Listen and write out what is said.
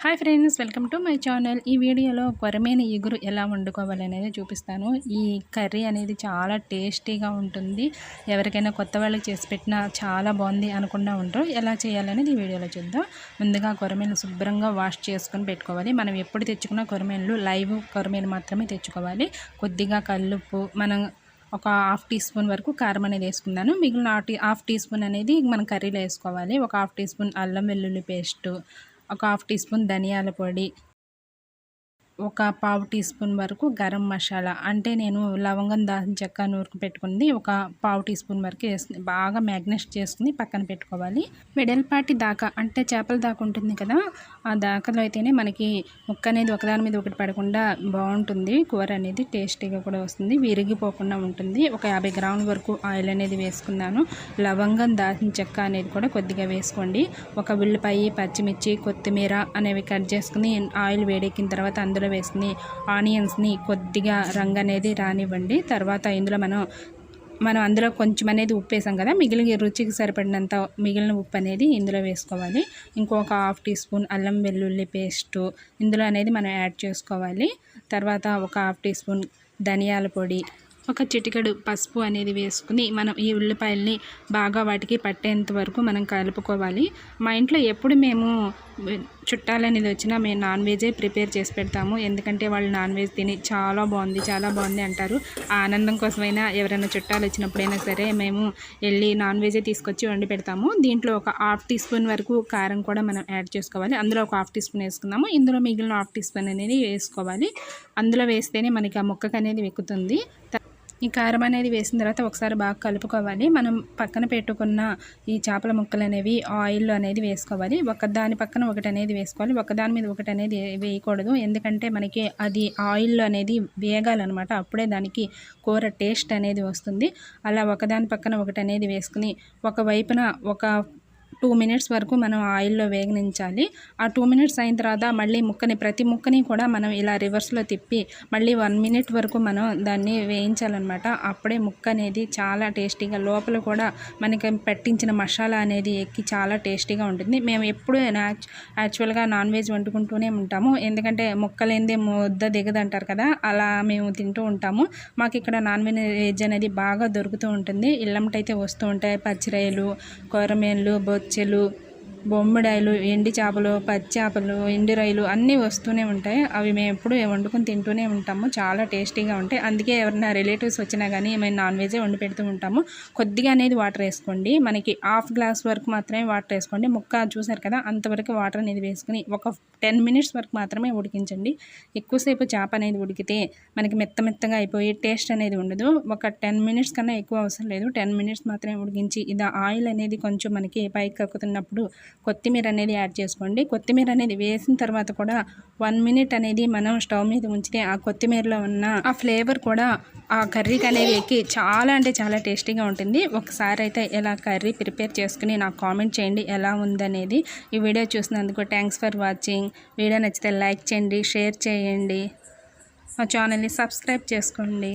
Hi friends welcome to my channel. ఈ వీడియోలో కొరమైన ఇగురు ఎలా వండుకోవాలి అనేది చూపిస్తాను. ఈ కర్రీ అనేది చాలా టేస్టీగా ఉంటుంది. ఎవరికైనా కొత్త వాళ్ళకి చేసి పెట్టినా చాలా బాగుంది అనుకుండా ఉంటారు ఎలా చేయాలనేది ఈ వీడియోలో చూద్దాం. ముందుగా కొరమేను శుభ్రంగా వాష్ చేసుకొని పెట్టుకోవాలి. మనం ఎప్పుడు తెచ్చుకున్న కొరమేనులు లైవ్ కొరమేను మాత్రమే తెచ్చుకోవాలి. కొద్దిగా కల్లుప్పు మనం ఒక హాఫ్ టీ స్పూన్ వరకు కారం అనేది వేసుకున్నాను మిగిలిన హాఫ్ టీ స్పూన్ అనేది మనం కర్రీలో వేసుకోవాలి. ఒక హాఫ్ టీ స్పూన్ అల్లం వెల్లుల్లి పేస్టు ఒక హాఫ్ టీ స్పూన్ ధనియాల పొడి ఒక పావు టీ స్పూన్ వరకు గరం మసాలా అంటే నేను లవంగం దాల్చిన చెక్క నూరుకు పెట్టుకుంది. ఒక పావు టీ స్పూన్ వరకు వేసుకుని బాగా మ్యాగ్నెట్ చేసుకుని పక్కన పెట్టుకోవాలి. వెడల్పాటి దాకా అంటే చేపల దాకా ఉంటుంది కదా ఆ దాకలో అయితేనే మనకి ముక్క అనేది ఒకదాని మీద ఒకటి పడకుండా బాగుంటుంది. కూర అనేది టేస్టీగా కూడా వస్తుంది విరిగిపోకుండా ఉంటుంది. ఒక యాభై గ్రాముల వరకు ఆయిల్ అనేది వేసుకున్నాను. లవంగం దాల్చిన చెక్క అనేది కూడా కొద్దిగా వేసుకోండి. ఒక ఉల్లిపాయ పచ్చిమిర్చి కొత్తిమీర అనేవి కట్ చేసుకుని ఆయిల్ వేడెక్కిన తర్వాత అందులో వేసుకుని ఆనియన్స్ని కొద్దిగా రంగు అనేది రానివ్వండి. తర్వాత ఇందులో మనం మనం అందులో కొంచెం అనేది ఉప్పు వేసాం కదా మిగిలిన రుచికి సరిపడినంత మిగిలిన ఉప్పు అనేది ఇందులో వేసుకోవాలి. ఇంకొక హాఫ్ టీ స్పూన్ అల్లం వెల్లుల్లి పేస్టు ఇందులో అనేది మనం యాడ్ చేసుకోవాలి. తర్వాత ఒక హాఫ్ టీ స్పూన్ ధనియాల పొడి ఒక చిటికెడు పసుపు అనేది వేసుకుని మనం ఈ ఉల్లిపాయల్ని బాగా వాటికి పట్టేంత వరకు మనం కలుపుకోవాలి. మా ఇంట్లో ఎప్పుడు మేము చుట్టాలు అనేది వచ్చినా మేము నాన్ వెజే ప్రిపేర్ చేసి పెడతాము. ఎందుకంటే వాళ్ళు నాన్ వెజ్ తిని చాలా బాగుంది చాలా బాగుంది అంటారు. ఆ ఆనందం కోసమైనా ఎవరైనా చుట్టాలు వచ్చినప్పుడైనా సరే మేము వెళ్ళి నాన్ వెజే తీసుకొచ్చి వండి పెడతాము. దీంట్లో ఒక హాఫ్ టీ స్పూన్ వరకు కారం కూడా మనం యాడ్ చేసుకోవాలి. అందులో ఒక హాఫ్ టీ స్పూన్ వేసుకుందాము. ఇందులో మిగిలిన హాఫ్ టీ స్పూన్ అనేది వేసుకోవాలి. అందులో వేస్తేనే మనకి ఆ ముక్కకు అనేది వెక్కుతుంది. ఈ కారం అనేది వేసిన తర్వాత ఒకసారి బాగా కలుపుకోవాలి. మనం పక్కన పెట్టుకున్న ఈ చేపల ముక్కలు అనేవి ఆయిల్ అనేది వేసుకోవాలి. ఒకదాని పక్కన ఒకటి అనేది వేసుకోవాలి. ఒకదాని మీద ఒకటి అనేది వేయకూడదు. ఎందుకంటే మనకి అది ఆయిల్ అనేది వేగాలన్నమాట. అప్పుడే దానికి కూర టేస్ట్ అనేది వస్తుంది. అలా ఒకదాని పక్కన ఒకటి అనేది వేసుకుని ఒక వైపున ఒక టూ మినిట్స్ వరకు మనం ఆయిల్లో వేగనించాలి. ఆ టూ మినిట్స్ అయిన తర్వాత మళ్ళీ ముక్కని ప్రతి ముక్కని కూడా మనం ఇలా రివర్స్లో తిప్పి మళ్ళీ వన్ మినిట్ వరకు మనం దాన్ని వేయించాలన్నమాట. అప్పుడే ముక్క అనేది చాలా టేస్టీగా లోపల కూడా మనకి పెట్టించిన మసాలా అనేది ఎక్కి చాలా టేస్టీగా ఉంటుంది. మేము ఎప్పుడు యాక్చువల్గా నాన్ వెజ్ వండుకుంటూనే ఉంటాము. ఎందుకంటే ముక్కలేందే ముద్ద దిగదంటారు కదా అలా మేము తింటూ ఉంటాము. మాకు ఇక్కడ నాన్ వెజ్ అనేది బాగా దొరుకుతూ ఉంటుంది. ఇళ్ళంటైతే వస్తూ ఉంటాయి. పచ్చిరాయలు కూరమేన్లు బొచ్చు బొచ్చెలు బొమ్మిడాయలు ఎండి చేపలు పచ్చి చేపలు ఎండి రైలు అన్నీ వస్తూనే ఉంటాయి. అవి మేము ఎప్పుడు వండుకొని తింటూనే ఉంటాము. చాలా టేస్టీగా ఉంటాయి. అందుకే ఎవరైనా రిలేటివ్స్ వచ్చినా కానీ మేము నాన్ వెజే వండి పెడుతూ ఉంటాము. కొద్దిగా అనేది వాటర్ వేసుకోండి. మనకి హాఫ్ గ్లాస్ వరకు మాత్రమే వాటర్ వేసుకోండి. ముక్క చూసారు కదా అంతవరకు వాటర్ అనేది వేసుకుని ఒక టెన్ మినిట్స్ వరకు మాత్రమే ఉడికించండి. ఎక్కువసేపు చేప అనేది ఉడికితే మనకి మెత్త మెత్తగా అయిపోయి టేస్ట్ అనేది ఉండదు. ఒక టెన్ మినిట్స్ కన్నా ఎక్కువ అవసరం లేదు. టెన్ మినిట్స్ మాత్రమే ఉడికించి ఇది ఆయిల్ అనేది కొంచెం మనకి పైకి కక్కుతున్నప్పుడు కొత్తిమీర అనేది యాడ్ చేసుకోండి. కొత్తిమీర అనేది వేసిన తర్వాత కూడా వన్ మినిట్ అనేది మనం స్టవ్ మీద ఉంచితే ఆ కొత్తిమీరలో ఉన్న ఆ ఫ్లేవర్ కూడా ఆ కర్రీకి అనేది ఎక్కి చాలా అంటే చాలా టేస్టీగా ఉంటుంది. ఒకసారి అయితే ఎలా కర్రీ ప్రిపేర్ చేసుకుని నాకు కామెంట్ చేయండి ఎలా ఉందనేది. ఈ వీడియో చూసినందుకు థ్యాంక్స్ ఫర్ వాచింగ్. వీడియో నచ్చితే లైక్ చేయండి షేర్ చేయండి. మా ఛానల్ని సబ్స్క్రైబ్ చేసుకోండి.